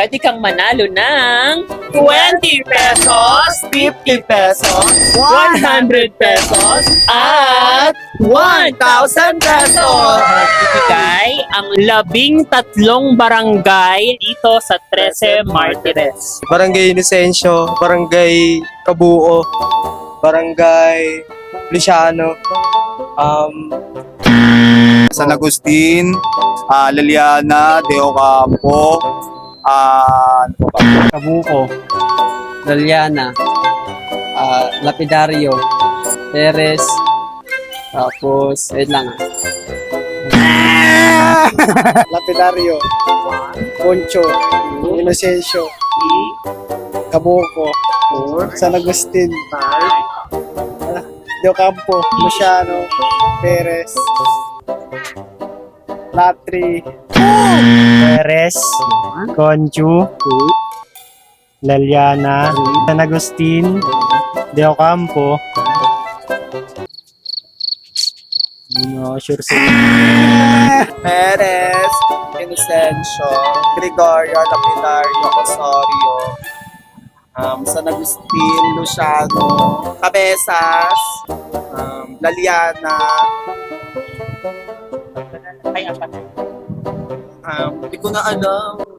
pwede kang manalo ng 20 pesos, 50 pesos, 100 pesos at 1,000 pesos. Ibigay ang labing tatlong barangay dito sa 13 Martires. Barangay Inocencio, Barangay Kabuo, Barangay Luciano, um, San Agustin, ah, Liliana, De Ocampo, ah, ano pa ba? Kabuko, Daliana, ah, Lapidario, Perez, tapos, wait lang ah. Lapidario, Poncho, Inocencio, Kabuko, San Agustin, Campo, Luciano, Perez, Latri, Perez, Conchu, Laliana, San Agustin, Dio Campo, Hindi mo sure sa Perez, Inocencio, Gregorio, Lapidario, Osorio, um, San Agustin, Luciano, Cabezas, um, Laliana, Ay, apat. um, hindi ko na alam.